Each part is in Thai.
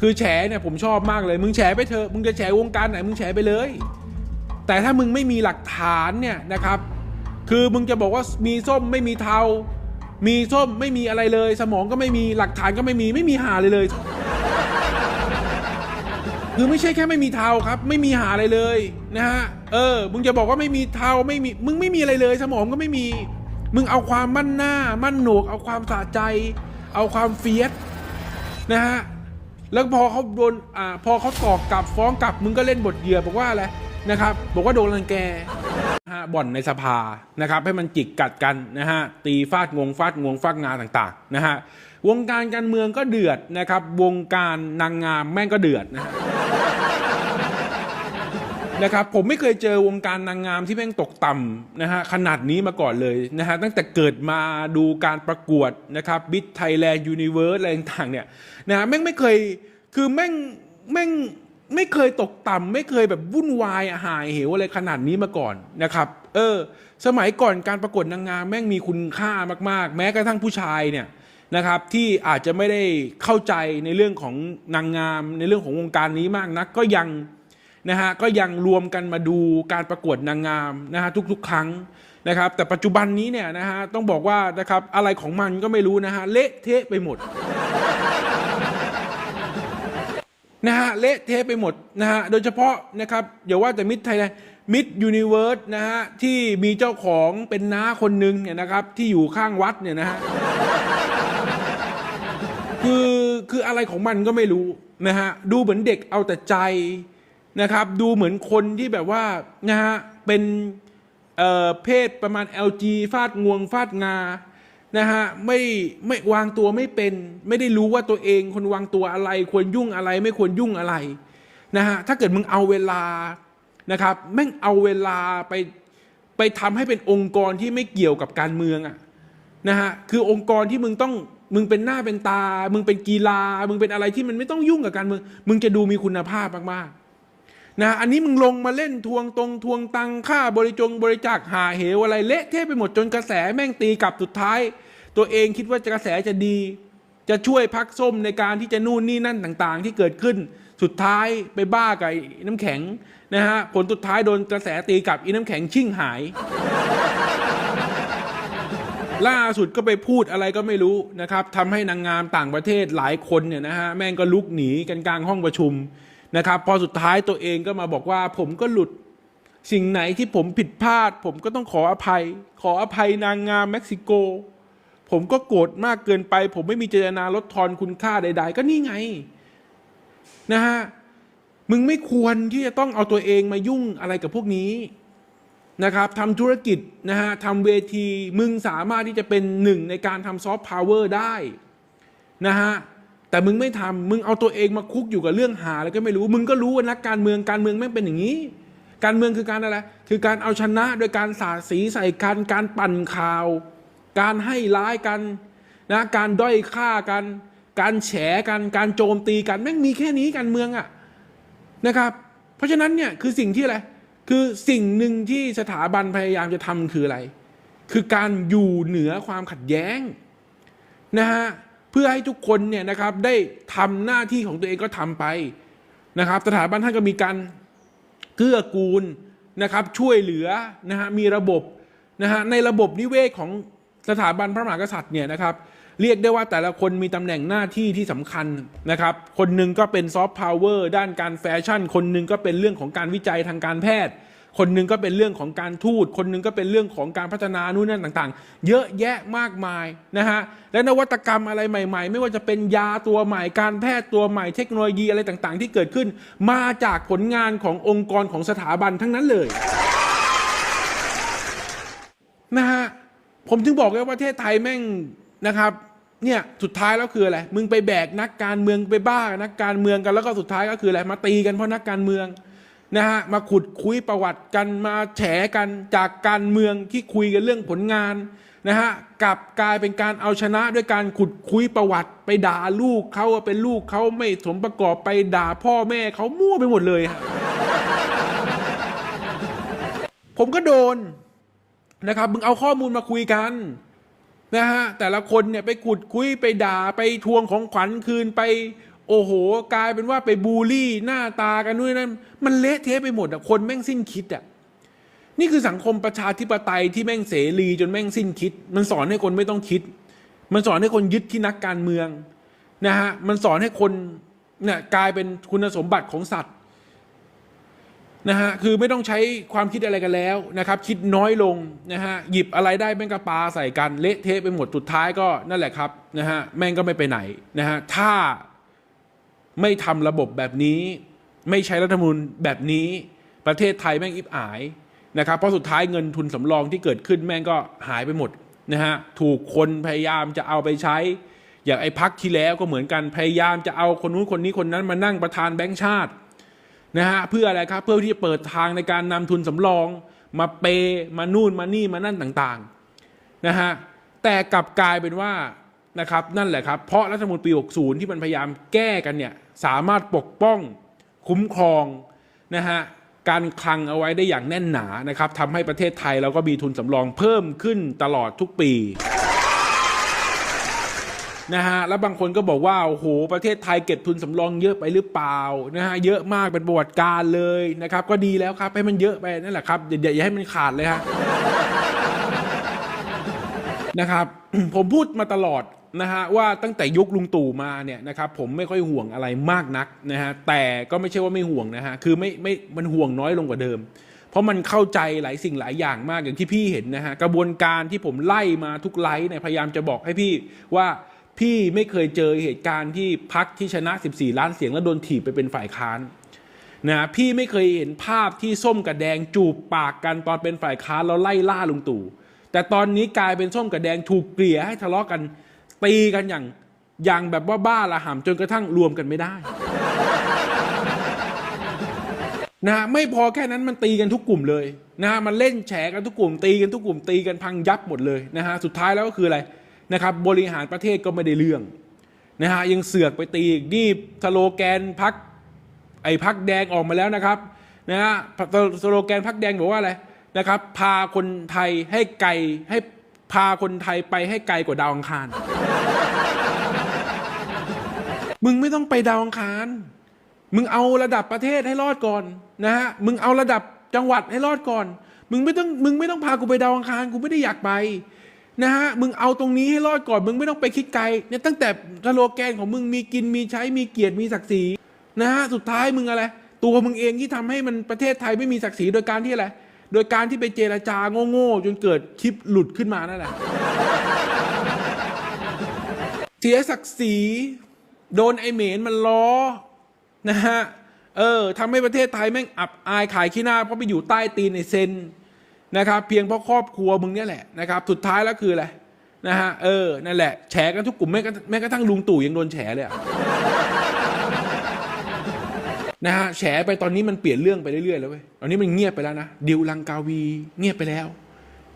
คือแฉเนี่ยผมชอบมากเลย มึงแฉไปเถอะ มึงจะแฉวงการไหนมึงแฉไปเลย แต่ถ้ามึงไม่มีหลักฐานเนี่ยนะครับ คือมึงจะบอกว่ามีส้มไม่มีเทา มีส้มไม่มีอะไรเลย สมองก็ไม่มีหลักฐานก็ไม่มีไม่มีหาเลยเลย คือไม่ใช่แค่ไม่มีเทาครับ ไม่มีหาอะไรเลยนะฮะ เออ มึงจะบอกว่าไม่มีเทาไม่มี มึงไม่มีอะไรเลย สมองก็ไม่มี มึงเอาความมั่นหน้า มั่นโหนก เอาความสะใจ เอาความเฟียสนะฮะ แล้วพอเขาโดนอ่าพอเขาตอกกลับฟ้องกลับมึงก็เล่นบทเหยื่อบอกว่าอะไรนะครับ บอกว่าโดนรังแกฮะบ่อนในสภานะครับ ให้มันจิกกัดกันนะฮะตีฟาดงวงฟาดงวงฟาดงาต่างๆนะฮะวงการการเมืองก็เดือดนะครับ วงการนางงามแม่งก็เดือดนะฮะ นะครับผมไม่เคยเจอวงการนางงามที่แม่งตกต่ำนะฮะขนาดนี้มาก่อนเลยนะฮะตั้งแต่เกิดมาดูการประกวดนะครับบิทไทยแลนด์ยูนิเวิร์สอะไรต่างๆเนี่ยนะฮะแม่งไม่เคยคือแม่งแม่งไม่เคยตกต่ำไม่เคยแบบวุ่นวายหายเหวอะไรขนาดนี้มาก่อนนะครับ เออ สมัยก่อนการประกวดนางงามแม่งมีคุณค่ามาก ๆ แม้กระทั่งผู้ชายเนี่ยนะครับที่อาจจะไม่ได้เข้าใจในเรื่องของนางงาม ในเรื่องของวงการนี้มากนักก็ยัง นะฮะก็ยังรวมกันมาดูการประกวดนางงามนะฮะทุกๆ ครั้งนะครับ แต่ปัจจุบันนี้เนี่ยนะฮะต้องบอกว่านะครับอะไรของมันก็ไม่รู้นะฮะเละเทะไปหมดนะฮะเละเทะไปหมดนะฮะโดยเฉพาะนะครับอย่าว่าแต่มิดไทยแลนด์มิดยูนิเวิร์สนะฮะที่มีเจ้าของเป็นน้าคนหนึ่งเนี่ยนะครับที่อยู่ข้างวัดเนี่ยนะฮะคือคืออะไรของมันก็ไม่รู้นะฮะดูเหมือนเด็กเอาแต่ใจ นะครับ ดูเหมือนคนที่แบบว่านะฮะเป็นเอ่อเพศประมาณ LG ฟาดงวงฟาดงานะฮะไม่ไม่วางตัวไม่เป็น ไม่ได้รู้ว่าตัวเองคนวางตัวอะไร ควรยุ่งอะไร ไม่ควรยุ่งอะไรนะฮะถ้าเกิดมึงเอาเวลานะครับแม่งเอาเวลาไปไปทำให้เป็นองค์กรที่ไม่เกี่ยวกับการเมืองอะนะฮะคือองค์กรที่มึงต้องมึงเป็นหน้าเป็นตา มึงเป็นกีฬา มึงเป็นอะไรที่มันไม่ต้องยุ่งกับการเมืองมึงจะดูมีคุณภาพมากๆ นะอันนี้มึงลงมาเล่นทวงตรงทวงตังค่าบริจงบริจาคหาเหวอะไรเละเทะไปหมดจนกระแสแม่งตีกลับสุดท้าย ตัวเองคิดว่ากระแสจะดี จะช่วยพักส้มในการที่จะนู่นนี่นั่นต่างๆ ที่เกิดขึ้นสุดท้ายไปบ้ากับไอ้น้ำแข็งนะฮะผลสุดท้ายโดนกระแสตีกลับอีน้ำแข็งชิ่งหาย ล่าสุดก็ไปพูดอะไรก็ไม่รู้นะครับทำให้นางงามต่างประเทศหลายคนเนี่ยนะฮะแม่งก็ลุกหนีกันกลางห้องประชุม นะครับ พอสุดท้ายตัวเองก็มาบอกว่าผมก็หลุดสิ่งไหนที่ผมผิดพลาด ผมก็ต้องขออภัย ขออภัยนางงามเม็กซิโก ผมก็โกรธมากเกินไป ผมไม่มีเจตนาลดทอนคุณค่าใด ๆ ก็นี่ไงนะฮะมึงไม่ควรที่จะต้องเอาตัวเองมายุ่งอะไรกับพวกนี้นะครับทำธุรกิจนะฮะทำเวทีมึงสามารถที่จะเป็นหนึ่งในการทำซอฟต์พาวเวอร์ได้นะฮะ แต่มึงไม่ทำมึงเอาตัวเองมาคุกอยู่กับเรื่องหาแล้วก็ไม่รู้ มึงก็รู้ว่านักการเมืองการเมืองแม่งเป็นอย่างนี้ การเมืองคือการอะไรคือการเอาชนะโดยการสาดสีใส่กันการปั่นข่าว การให้ร้ายกันนะการด้อยค่ากัน การแฉกันการโจมตีกันแม่งมีแค่นี้การเมืองอะนะครับ เพราะฉะนั้นเนี่ยคือสิ่งที่อะไรคือสิ่งหนึ่งที่สถาบันพยายามจะทำคืออะไร คือการอยู่เหนือความขัดแย้งนะฮะ เพื่อให้ทุกคนเนี่ยนะครับได้ทำหน้าที่ของตัวเองก็ทำไปนะครับ สถาบันท่านก็มีการเกื้อกูลนะครับช่วยเหลือนะฮะมีระบบนะฮะในระบบนิเวศของสถาบันพระมหากษัตริย์เนี่ยนะครับ เรียกได้ว่าแต่ละคนมีตำแหน่งหน้าที่ที่สำคัญนะครับ คนหนึ่งก็เป็นซอฟต์พาวเวอร์ด้านการแฟชั่น คนหนึ่งก็เป็นเรื่องของการวิจัยทางการแพทย์ คนหนึ่งก็เป็นเรื่องของการทูต คนหนึ่งก็เป็นเรื่องของการพัฒนานู่นนั่นต่างๆ เยอะแยะมากมายนะฮะและนวัตกรรมอะไรใหม่ ๆ ไม่ว่าจะเป็นยาตัวใหม่ การแพทย์ตัวใหม่ เทคโนโลยีอะไรต่างๆ ที่เกิดขึ้น มาจากผลงานขององค์กรของสถาบันทั้งนั้นเลยนะฮะผมถึงบอกเลยว่าประเทศไทยแม่งนะครับเนี่ยสุดท้ายแล้วคืออะไร มึงไปแบกนักการเมืองไปบ้านักการเมืองกันแล้วก็สุดท้ายก็คืออะไรมาตีกันเพราะนักการเมือง นะฮะมาขุดคุยประวัติกันมาแฉกันจากการเมืองที่คุยกันเรื่องผลงานนะฮะกลับกลายเป็นการเอาชนะด้วยการขุดคุยประวัติ ไปด่าลูกเขาว่าเป็นลูกเขาไม่สมประกอบไปด่าพ่อแม่เขามั่วไปหมดเลยฮะผมก็โดนนะครับมึงเอาข้อมูลมาคุยกันนะฮะแต่ละคนเนี่ยไปขุดคุยไปด่าไปทวงของขวัญคืนไป โอ้โห กลายเป็นว่าไปบูลลี่หน้าตากันนู่นนั่นมันเละเทะไปหมดอะคนแม่งสิ้นคิดอะนี่คือสังคมประชาธิปไตยที่แม่งเสรีจนแม่งสิ้นคิด มันสอนให้คนไม่ต้องคิด มันสอนให้คนยึดที่นักการเมืองนะฮะมันสอนให้คนเนี่ยกลายเป็นคุณสมบัติของสัตว์นะฮะคือไม่ต้องใช้ความคิดอะไรกันแล้วนะครับ คิดน้อยลงนะฮะหยิบอะไรได้แม่งกระปาใส่กันเละเทะไปหมดสุดท้ายก็นั่นแหละครับนะฮะแม่งก็ไม่ไปไหนนะฮะถ้า ไม่ทำระบบแบบนี้ ไม่ใช้รัฐธรรมนูญแบบนี้ ประเทศไทยแม่งอิบอายนะครับเพราะสุดท้ายเงินทุนสำรองที่เกิดขึ้นแม่งก็หายไปหมดนะฮะถูกคนพยายามจะเอาไปใช้ อย่างไอ้พักที่แล้วก็เหมือนกันพยายามจะเอาคนนู้นคนนี้คนนั้นมานั่งประธานแบงก์ชาตินะฮะเพื่ออะไรครับเพื่อที่จะเปิดทางในการนำทุนสำรอง มาเปย์มานู่นมานี่มานั่นต่างๆนะฮะแต่กลับกลายเป็นว่า นะครับนั่นแหละครับ เพราะรัฐธรรมนูญปี 60 ที่มันพยายามแก้กันเนี่ยสามารถปกป้องคุ้มครองนะฮะการคลังเอาไว้ได้อย่างแน่นหนานะครับทำให้ประเทศไทยเราก็มีทุนสำรองเพิ่มขึ้นตลอดทุกปีนะฮะแล้วบางคนก็บอกว่าโอ้โหประเทศไทยเก็บทุนสำรองเยอะไปหรือเปล่านะฮะเยอะมากเป็นประวัติการเลยนะครับ ก็ดีแล้วครับให้มันเยอะไปนั่นแหละครับอย่าอย่าให้มันขาดเลยฮะนะครับ ผมพูดมาตลอด นะฮะว่าตั้งแต่ยุคลุงตู่มาเนี่ยนะครับผมไม่ค่อยห่วงอะไรมากนักนะฮะแต่ก็ไม่ใช่ว่าไม่ห่วงนะฮะคือไม่ไม่มันห่วงน้อยลงกว่าเดิม เพราะมันเข้าใจหลายสิ่งหลายอย่างมากอย่างที่พี่เห็นนะฮะกระบวนการที่ผมไล่มาทุกไลฟ์เนี่ยพยายามจะบอกให้พี่ว่าพี่ไม่เคยเจอเหตุการณ์ที่พักที่ชนะ 14 ล้านเสียงแล้วโดนถีบไปเป็นฝ่ายค้านนะพี่ไม่เคยเห็นภาพที่ส้มกับแดงจูบปากกันตอนเป็นฝ่ายค้านแล้วไล่ล่าลุงตู่แต่ตอนนี้กลายเป็นส้มกับแดงถูกเกลี่ยให้ทะเลาะกัน ตีกันอย่างอย่างแบบว่าบ้าละห่ำจนกระทั่งรวมกันไม่ได้นะไม่พอแค่นั้นมันตีกันทุกกลุ่มเลยนะมันเล่นแฉกันทุกกลุ่ม ตีกันทุกกลุ่มตีกันพังยับหมดเลยนะฮะสุดท้ายแล้วก็คืออะไรนะครับบริหารประเทศก็ไม่ได้เรื่องนะฮะยังเสือกไปตีอีกนี่สโลแกนพักไอ้พักแดงออกมาแล้วนะครับนะฮะสโลแกนพักแดงบอกว่าอะไรนะครับ พาคนไทยให้ไกลให้พาคนไทยไปให้ไกลกว่าดาวอังคาร มึงไม่ต้องไปดาวอังคาร มึงเอาระดับประเทศให้รอดก่อนนะฮะ มึงเอาระดับจังหวัดให้รอดก่อน มึงไม่ต้อง มึงไม่ต้องพากูไปดาวอังคาร กูไม่ได้อยากไปนะฮะ มึงเอาตรงนี้ให้รอดก่อน มึงไม่ต้องไปคิดไกล เนี่ยตั้งแต่สโลแกนของมึงมีกิน มีใช้ มีเกียรติ มีศักดิ์ศรีนะฮะ สุดท้ายมึงอะไร ตัวมึงเองที่ทำให้มันประเทศไทยไม่มีศักดิ์ศรีโดยการที่อะไร โดยการที่ไปเจรจาโง่ๆจนเกิดคลิปหลุดขึ้นมานั่นแหละ เสียศักดิ์ศรี โดนไอเหมนมันล้อนะฮะเออทำให้ประเทศไทยแม่งอับอายขายขี้หน้า เพราะไปอยู่ใต้ตีนไอเซนนะครับเพียงเพราะครอบครัวมึงเนี่ยแหละนะครับสุดท้ายแล้วคืออะไรนะฮะเออนั่นแหละแฉกันทุกกลุ่มแม้กระแม้กระทั่งลุงตู่ยังโดนแฉเลยนะฮะแฉไปตอนนี้มันเปลี่ยนเรื่องไปเรื่อยๆแล้วเว้ยตอนนี้มันเงียบไปแล้วนะดิวลังกาวีเงียบไปแล้ว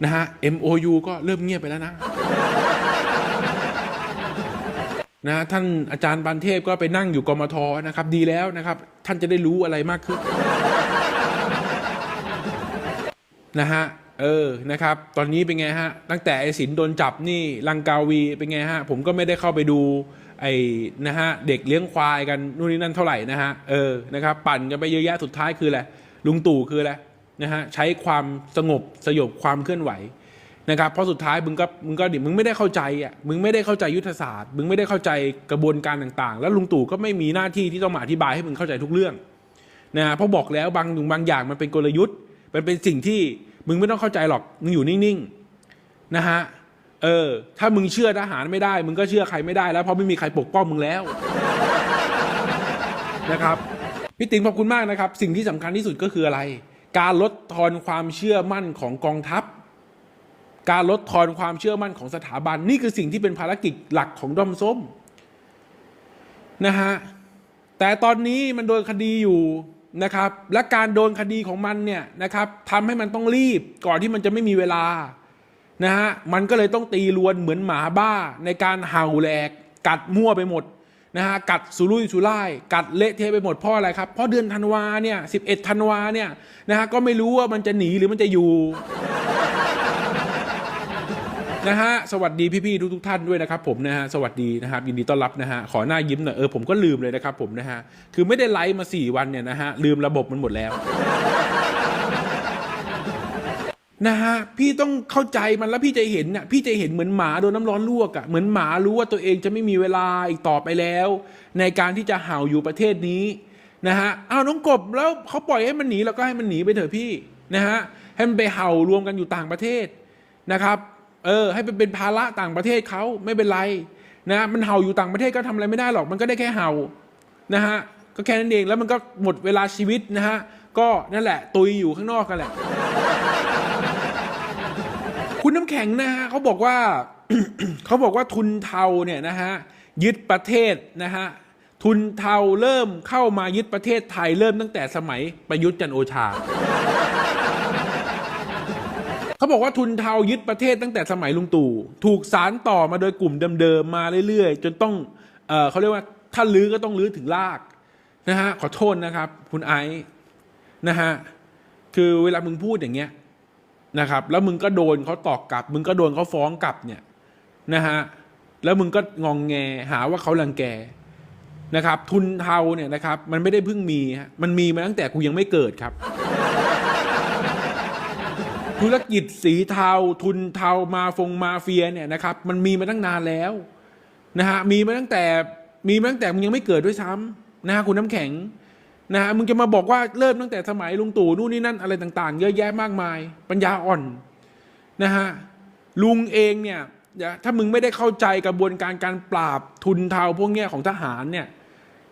นะฮะ MOU ก็เริ่มเงียบไปแล้วนะ นะท่านอาจารย์ปานเทพก็ไปนั่งอยู่กมทนะครับ ดีแล้วนะครับ ท่านจะได้รู้อะไรมากขึ้นนะฮะเออนะครับ ตอนนี้เป็นไงฮะ ตั้งแต่ไอ้สินโดนจับนี่ลังกาวีเป็นไงฮะ ผมก็ไม่ได้เข้าไปดูไอ้นะฮะเด็กเลี้ยงควายกันนู่นนี่นั่นเท่าไหร่นะฮะเออนะครับปั่นกันไปเยอะแยะสุดท้ายคืออะไรลุงตู่คืออะไรนะฮะใช้ความสงบสยบความเคลื่อนไหว นะครับเพราะสุดท้ายมึงก็มึงก็ดิมึงไม่ได้เข้าใจอะมึงไม่ได้เข้าใจยุทธศาสตร์ มึงไม่ได้เข้าใจกระบวนการต่างๆ แล้วลุงตู่ก็ไม่มีหน้าที่ที่ต้องมาอธิบายให้มึงเข้าใจทุกเรื่องนะเพราะบอกแล้วบางบางอย่างมันเป็นกลยุทธ์ มันเป็นสิ่งที่มึงไม่ต้องเข้าใจหรอกมึงอยู่นิ่งๆนะฮะเออ ถ้ามึงเชื่อทหารไม่ได้ มึงก็เชื่อใครไม่ได้แล้วเพราะไม่มีใครปกป้องมึงแล้วนะครับพี่ติ๋งขอบคุณมากนะครับ สิ่งที่สำคัญที่สุดก็คืออะไร การลดทอนความเชื่อมั่นของกองทัพ การลดทอนความเชื่อมั่นของสถาบัน นี่คือสิ่งที่เป็นภารกิจหลักของด้อมส้มนะฮะแต่ตอนนี้มันโดนคดีอยู่นะครับ และการโดนคดีของมันเนี่ยนะครับทำให้มันต้องรีบก่อนที่มันจะไม่มีเวลานะฮะมันก็เลยต้องตีรวนเหมือนหมาบ้าในการเห่าแหลก กัดมั่วไปหมดนะฮะกัดสุรุ่ยสุร่าย กัดเละเทะไปหมดเพราะอะไรครับเพราะเดือนธันวาเนี่ยสิบเอ็ดธันวาเนี่ยนะฮะก็ไม่รู้ว่ามันจะหนีหรือมันจะอยู่ นะฮะสวัสดีพี่ๆทุกๆท่านด้วยนะครับผมนะฮะสวัสดีนะครับยินดีต้อนรับนะฮะขอหน้ายิ้มหน่อยเออผมก็ลืมเลยนะครับผมนะฮะคือไม่ได้ไลฟ์มา 4 วันเนี่ยนะฮะลืมระบบมันหมดแล้วนะฮะพี่ต้องเข้าใจมันแล้วพี่จะเห็นน่ะพี่จะเห็นเหมือนหมาโดนน้ำร้อนลวกอะ่ะเหมือนหมารู้ว่าตัวเองจะไม่มีเวลาอีกต่อไปแล้ว ในการที่จะเห่าอยู่ประเทศนี้นะฮะอ้าวน้องกบแล้วเขาปล่อยให้มันหนีเราก็ให้มันหนีไปเถอะพี่นะฮะให้มันไปเห่ารวมกันอยู่ต่างประเทศนะครับ เออให้เป็นเป็นภาระต่างประเทศเขาไม่เป็นไรนะมันเห่าอยู่ต่างประเทศก็ทำอะไรไม่ได้หรอกมันก็ได้แค่เห่านะฮะก็แค่นั้นเองแล้วมันก็หมดเวลาชีวิตนะฮะก็นั่นแหละ ตุยอยู่ข้างนอกกันแหละ คุณน้ำแข็งนะฮะเขาบอกว่าเขาบอกว่าทุนเทาเนี่ยนะฮะยึดประเทศนะฮะทุนเทาเริ่มเข้ามายึดประเทศไทยเริ่มตั้งแต่สมัยประยุทธ์จันโอชา เขาบอกว่าทุนเทายึดประเทศตั้งแต่สมัยลุงตู่ถูกสารต่อมาโดยกลุ่มเดิมๆมาเรื่อยๆ จนต้องเออเขาเรียกว่าถ้าลื้อก็ต้องลื้อถึงรากนะฮะขอโทษนะครับ คุณไอซ์นะฮะคือเวลามึงพูดอย่างเงี้ยนะครับ แล้วมึงก็โดนเขาตอกกลับ มึงก็โดนเขาฟ้องกลับเนี่ยนะฮะแล้วมึงก็งองแงหาว่าเขารังแกนะครับ ทุนเทาเนี่ยนะครับ มันไม่ได้เพิ่งมีฮะมันมีมาตั้งแต่กูยังไม่เกิดครับ ธุรกิจสีเทาทุนเทามาฟงมาเฟียเนี่ยนะครับมันมีมาตั้งนานแล้วนะฮะมีมาตั้งแต่มีมาตั้งแต่มึงยังไม่เกิดด้วยซ้ำนะฮะคุณน้ำแข็งนะฮะมึงจะมาบอกว่าเริ่มตั้งแต่สมัยลุงตู่นู่นนี่นั่นอะไรต่าง ๆ เยอะแยะมากมาย ปัญญาอ่อนนะฮะลุงเองเนี่ยถ้ามึงไม่ได้เข้าใจกระบวนการการปราบทุนเทาพวกเนี้ยของทหารเนี่ย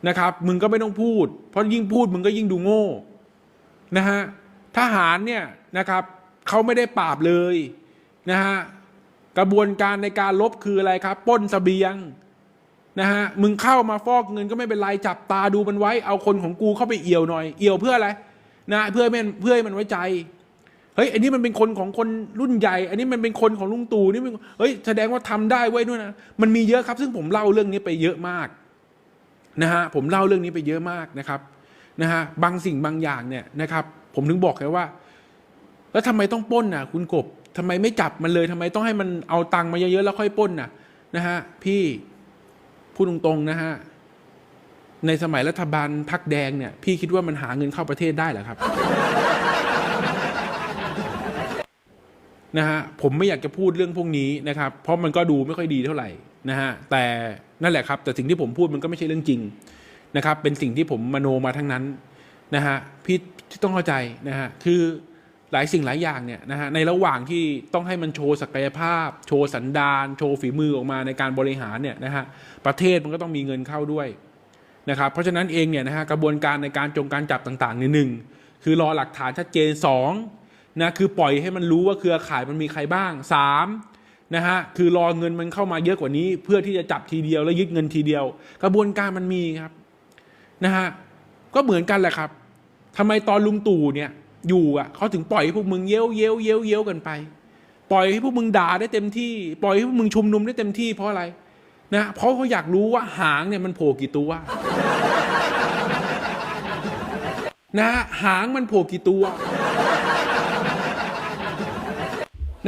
นะครับมึงก็ไม่ต้องพูด เพราะยิ่งพูดมึงก็ยิ่งดูโง่นะฮะทหารเนี่ยนะครับ เขาไม่ได้ปราบเลยนะฮะกระบวนการในการลบคืออะไรครับป้นเสบียงนะฮะมึงเข้ามาฟอกเงินก็ไม่เป็นไรจับตาดูมันไว้ เอาคนของกูเข้าไปเอี่ยวหน่อย เอี่ยวเพื่ออะไรนะเพื่อให้มันเพื่อให้มันไว้ใจเฮ้ยอันนี้มันเป็นคนของคนรุ่นใหญ่ อันนี้มันเป็นคนของลุงตู่นี่เฮ้ยแสดงว่าทำได้ไว้ด้วยนะมันมีเยอะครับ ซึ่งผมเล่าเรื่องนี้ไปเยอะมากนะฮะผมเล่าเรื่องนี้ไปเยอะมากนะครับนะฮะบางสิ่งบางอย่างเนี่ยนะครับ ผมถึงบอกไงว่า แล้วทำไมต้องป้นน่ะ คุณกบทำไมไม่จับมันเลยทำไมต้องให้มันเอาตังค์มาเยอะๆแล้วค่อยป้นน่ะนะฮะพี่พูดตรงๆนะฮะในสมัยรัฐบาลพักแดงเนี่ย พี่คิดว่ามันหาเงินเข้าประเทศได้เหรอครับนะฮะผมไม่อยากจะพูดเรื่องพวกนี้นะครับ เพราะมันก็ดูไม่ค่อยดีเท่าไหร่นะฮะแต่นั่นแหละครับ แต่สิ่งที่ผมพูดมันก็ไม่ใช่เรื่องจริงนะครับ เป็นสิ่งที่ผมมโนมาทั้งนั้นนะฮะพี่ที่ต้องเข้าใจนะฮะคือ หลายสิ่งหลายอย่างเนี่ยนะฮะในระหว่างที่ต้องให้มันโชว์ศักยภาพ โชว์สันดาน โชว์ฝีมือออกมาในการบริหารเนี่ยนะฮะประเทศมันก็ต้องมีเงินเข้าด้วยนะครับเพราะฉะนั้นเองเนี่ยนะฮะกระบวนการในการจงการจับต่างๆในหนึ่งคือรอหลักฐานชัดเจนสองนะคือปล่อยให้มันรู้ว่าเครือข่ายมันมีใครบ้างสามนะฮะคือรอเงินมันเข้ามาเยอะกว่านี้ เพื่อที่จะจับทีเดียวแล้วยึดเงินทีเดียว กระบวนการมันมีครับนะฮะก็เหมือนกันแหละครับทำไมตอนลุงตู่เนี่ย อยู่อะเขาถึงปล่อยให้พวกมึงเย้ยวเย้ยวเย้ยวเย้ยวกันไป ปล่อยให้พวกมึงด่าได้เต็มที่ ปล่อยให้พวกมึงชุมนุมได้เต็มที่เพราะอะไรนะเพราะเขาอยากรู้ว่าหางเนี่ยมันโผล่กี่ตัวนะหางมันโผล่กี่ตัว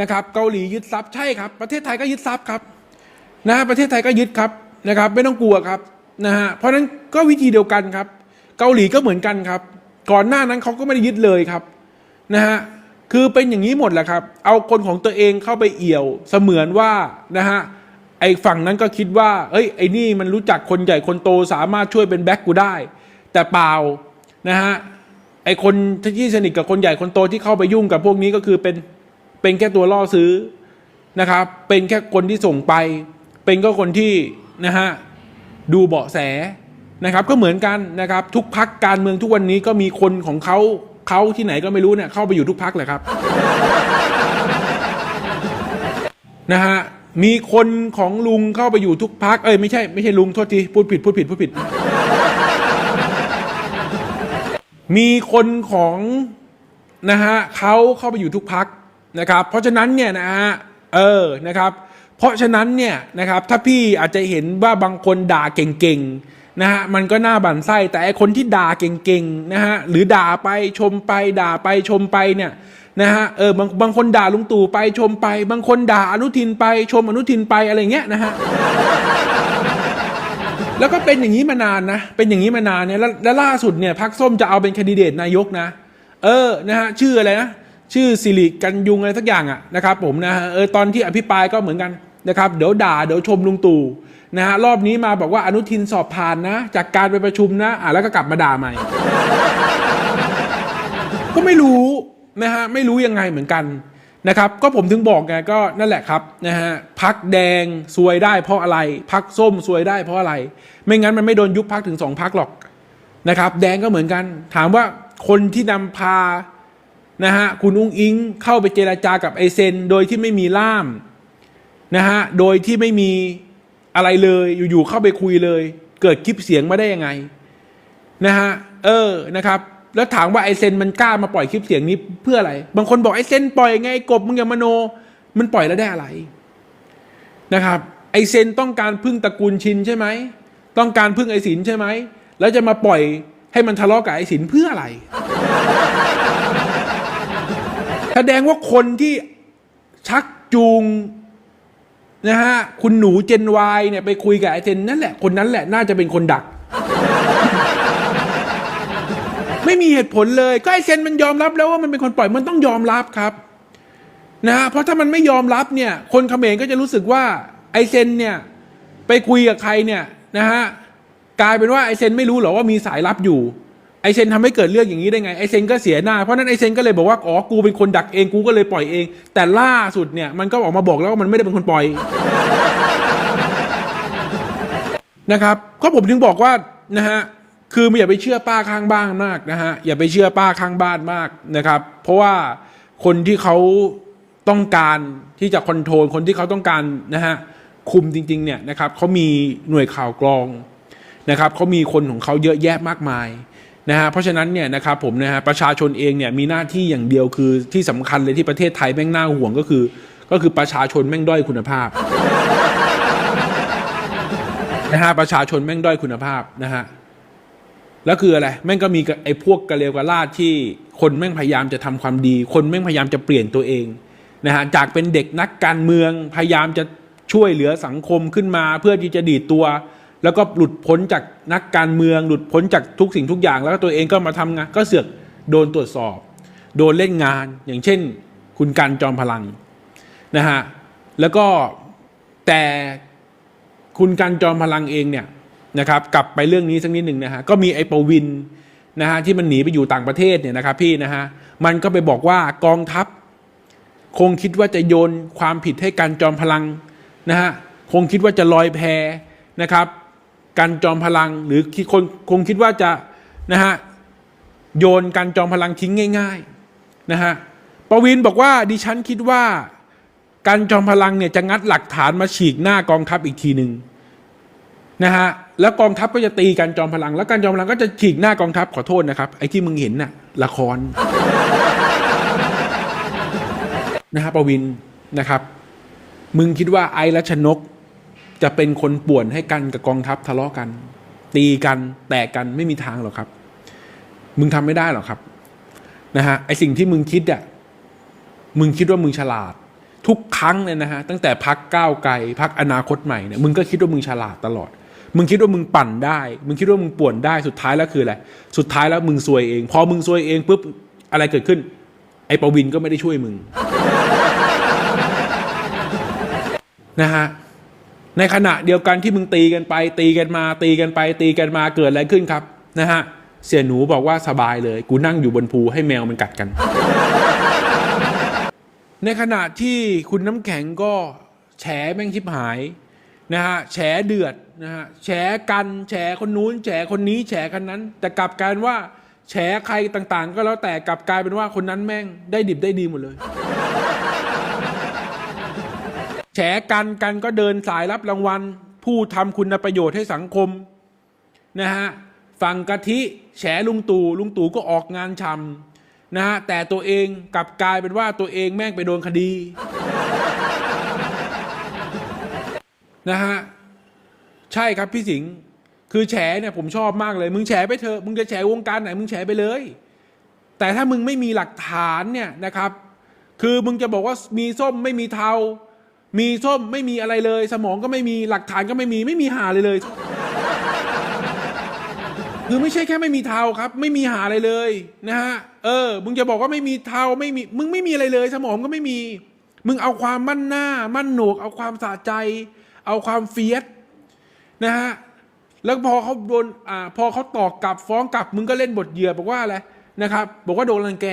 นะครับเกาหลียึดทรัพย์ใช่ครับ ประเทศไทยก็ยึดทรัพย์ครับนะประเทศไทยก็ยึดครับนะครับ ไม่ต้องกลัวครับนะฮะเพราะฉะนั้นก็วิธีเดียวกันครับ เกาหลีก็เหมือนกันครับ ก่อนหน้านั้นเขาก็ไม่ได้ยึดเลยครับนะฮะคือเป็นอย่างนี้หมดแหละครับ เอาคนของตัวเองเข้าไปเอี่ยวเสมือนว่านะฮะไอ้ฝั่งนั้นก็คิดว่าเอ้ยไอ้นี่มันรู้จักคนใหญ่คนโตสามารถช่วยเป็นแบ็กกูได้ แต่เปล่านะฮะไอ้คนที่สนิทกับคนใหญ่คนโตที่เข้าไปยุ่งกับพวกนี้ก็คือเป็นเป็นแค่ตัวล่อซื้อนะครับ เป็นแค่คนที่ส่งไป เป็นก็คนที่นะฮะดูเบาะแส นะครับก็เหมือนกันนะครับทุกพักการเมืองทุกวันนี้ก็มีคนของเขาเขาที่ไหนก็ไม่รู้เนี่ยเข้าไปอยู่ทุกพักเลยครับนะฮะมีคนของลุงเข้าไปอยู่ทุกพักเอ้ยไม่ใช่ไม่ใช่ลุงโทษทีพูดผิดพูดผิดพูดผิด มีคนของนะฮะเขาเข้าไปอยู่ทุกพักนะครับ เพราะฉะนั้นเนี่ยนะฮะเออนะครับ เพราะฉะนั้นเนี่ยนะครับถ้าพี่อาจจะเห็นว่าบางคนด่าเก่งๆ นะฮะมันก็น่าบั่นไส้แต่ไอคนที่ด่าเก่งๆนะฮะหรือด่าไปชมไปด่าไปชมไปเนี่ยนะฮะเออบางบางคนด่าลุงตู่ไปชมไป บางคนด่าอนุทินไปชมอนุทินไปอะไรเงี้ยนะฮะแล้วก็เป็นอย่างนี้มานานนะ เป็นอย่างนี้มานานเนี่ยแล้วแล้วล่าสุดเนี่ยพักส้มจะเอาเป็นคนดิเดตนายกนะ เออนะฮะชื่ออะไรนะชื่อสิริกันยุงอะไรสักอย่างอะนะครับผมนะฮะเออตอนที่อภิปรายก็เหมือนกันนะครับ เดี๋ยวด่าเดี๋ยวชมลุงตู่ นะฮะรอบนี้มาบอกว่าอนุทินสอบผ่านนะ จากการไปประชุมนะอะแล้วก็กลับมาด่าใหม่ ก็ไม่รู้นะฮะไม่รู้ยังไงเหมือนกันนะครับ ก็ผมถึงบอกไงก็นั่นแหละครับนะฮะพักแดงซวยได้เพราะอะไรพักส้มซวยได้เพราะอะไร ไม่งั้นมันไม่โดนยุบพักถึงสองพักหรอกนะครับ แดงก็เหมือนกัน ถามว่าคนที่นำพานะฮะคุณอุ้งอิงเข้าไปเจราจากับไอเซน โดยที่ไม่มีล่ามนะฮะโดยที่ไม่มี อะไรเลยอยู่ๆเข้าไปคุยเลย เกิดคลิปเสียงมาได้ยังไงนะฮะเออนะครับ แล้วถามว่าไอเซนมันกล้ามาปล่อยคลิปเสียงนี้เพื่ออะไร บางคนบอกไอเซนปล่อยไงกบมึงอย่ามโน มันปล่อยแล้วได้อะไรนะครับ ไอเซนต้องการพึ่งตระกูลชินใช่ไหมต้องการพึ่งไอสินใช่ไหมแล้วจะมาปล่อยให้มันทะเลาะกับไอสินเพื่ออะไรแสดงว่าคนที่ชักจูง นะฮะคุณหนูเจนวายเนี่ยไปคุยกับไอเซนนั่นแหละคนนั้นแหละน่าจะเป็นคนดัก ไม่มีเหตุผลเลย ก็ไอเซนมันยอมรับแล้วว่ามันเป็นคนปล่อยมันต้องยอมรับครับนะฮะเพราะถ้ามันไม่ยอมรับเนี่ย คนเขมรก็จะรู้สึกว่าไอเซนเนี่ยไปคุยกับใครเนี่ยนะฮะกลายเป็นว่าไอเซนไม่รู้หรอว่ามีสายลับอยู่ ไอเซนทำให้เกิดเรื่องอย่างนี้ได้ไงไอเซนก็เสียหน้าเพราะนั้นไอเซนก็เลยบอกว่าอ๋อกูเป็นคนดักเองกูก็เลยปล่อยเอง แต่ล่าสุดเนี่ยมันก็ออกมาบอกแล้วว่ามันไม่ได้เป็นคนปล่อยนะครับก็ผมถึงบอกว่านะฮะคือไม่อย่าไปเชื่อป้าข้างบ้านมากนะฮะอย่าไปเชื่อป้าข้างบ้านมากนะครับ เพราะว่าคนที่เขาต้องการที่จะคอนโทรลคนที่เขาต้องการนะฮะคุมจริงๆเนี่ยนะครับเขามีหน่วยข่าวกรองนะครับเขามีคนของเขาเยอะแยะมากมาย นะฮะเพราะฉะนั้นเนี่ยนะครับผมนะฮะประชาชนเองเนี่ยมีหน้าที่อย่างเดียวคือที่สำคัญเลยที่ประเทศไทยแม่งน่าห่วงก็คือ ก็คือประชาชนแม่งด้อยคุณภาพนะฮะประชาชนแม่งด้อยคุณภาพนะฮะแล้วคืออะไรแม่งก็มีไอ้พวกกระเลวกระลาดที่คนแม่งพยายามจะทำความดี คนแม่งพยายามจะเปลี่ยนตัวเองนะฮะจากเป็นเด็กนักการเมืองพยายามจะช่วยเหลือสังคมขึ้นมา เพื่อที่จะดีดตัว แล้วก็หลุดพ้นจากนักการเมือง หลุดพ้นจากทุกสิ่งทุกอย่าง แล้วก็ตัวเองก็มาทำงาน ก็เสือกโดนตรวจสอบ โดนเล่นงาน อย่างเช่น คุณกันจอมพลังนะฮะแล้วก็แต่คุณกันจอมพลังเองเนี่ยนะครับ กลับไปเรื่องนี้สักนิดหนึ่งนะฮะก็มีไอ้ปวินนะฮะที่มันหนีไปอยู่ต่างประเทศเนี่ยนะครับพี่นะฮะมันก็ไปบอกว่ากองทัพ คงคิดว่าจะโยนความผิดให้กันจอมพลังนะฮะคงคิดว่าจะลอยแพนะครับ กันจอมพลังหรือคนคงคิดว่าจะนะฮะโยนกันจอมพลังทิ้งง่าย ๆนะฮะปวินบอกว่าดิฉันคิดว่าการจอมพลังเนี่ยจะงัดหลักฐานมาฉีกหน้ากองทัพอีกทีหนึ่งนะฮะแล้วกองทัพก็จะตีการจอมพลัง แล้วการจอมพลังก็จะฉีกหน้ากองทัพขอโทษนะครับไอ้ที่มึงเห็นน่ะละครนะฮะประวินนะครับ มึงคิดว่าไอ้รัชนก จะเป็นคนป่วนให้กันกับกองทัพทะเลาะกัน ตีกันแตกกันไม่มีทางหรอกครับ มึงทำไม่ได้หรอกครับนะฮะไอสิ่งที่มึงคิดอะมึงคิดว่ามึงฉลาด ทุกครั้งเนี่ยนะฮะตั้งแต่พักก้าวไกลพักอนาคตใหม่เนี่ยมึงก็คิดว่ามึงฉลาดตลอด มึงคิดว่ามึงปั่นได้ มึงคิดว่ามึงป่วนได้สุดท้ายแล้วคืออะไรสุดท้ายแล้วมึงซวยเอง พอมึงซวยเองปุ๊บอะไรเกิดขึ้น ไอ้ประวินก็ไม่ได้ช่วยมึงนะฮะ ในขณะเดียวกันที่มึงตีกันไป ตีกันมา ตีกันไป ตีกันมาเกิดอะไรขึ้นครับนะฮะเสี่ยหนูบอกว่าสบายเลย กูนั่งอยู่บนภูให้แมวมันกัดกัน ในขณะที่คุณน้ำแข็งก็แฉแม่งชิบหายนะฮะแฉเดือดนะฮะแฉกันแฉคนนู้นแฉคนนี้แฉคนนั้น แต่กลับกลายเป็นว่าแฉใครต่างๆ ก็แล้วแต่กลับกลายเป็นว่าคนนั้นแม่งได้ดิบได้ดีหมดเลย แฉกันกันก็เดินสายรับรางวัล ผู้ทำคุณประโยชน์ให้สังคมนะฮะฝั่งกะทิแฉลุงตู่ลุงตู่ก็ออกงานชำนะฮะแต่ตัวเองกลับกลายเป็นว่าตัวเองแม่งไปโดนคดีนะฮะใช่ครับพี่สิงห์คือแฉเนี่ยผมชอบมากเลย มึงแฉไปเถอะมึงจะแฉวงการไหนมึงแฉไปเลย แต่ถ้ามึงไม่มีหลักฐานเนี่ยนะครับ คือมึงจะบอกว่ามีส้มไม่มีเทา มีส้มไม่มีอะไรเลย สมองก็ไม่มีหลักฐานก็ไม่มีไม่มีหาเลยเลย คือไม่ใช่แค่ไม่มีเทาครับ ไม่มีหาอะไรเลยนะฮะเออ มึงจะบอกว่าไม่มีเทาไม่มีมึงไม่มีอะไรเลย สมองก็ไม่มี มึงเอาความมั่นหน้า มั่นโหนกเอาความสะใจ เอาความเฟียสนะฮะแล้วพอเขาโดนอ่าพอเขาตอกกลับฟ้องกลับ มึงก็เล่นบทเหยื่อบอกว่าอะไรนะครับ บอกว่าโดนรังแก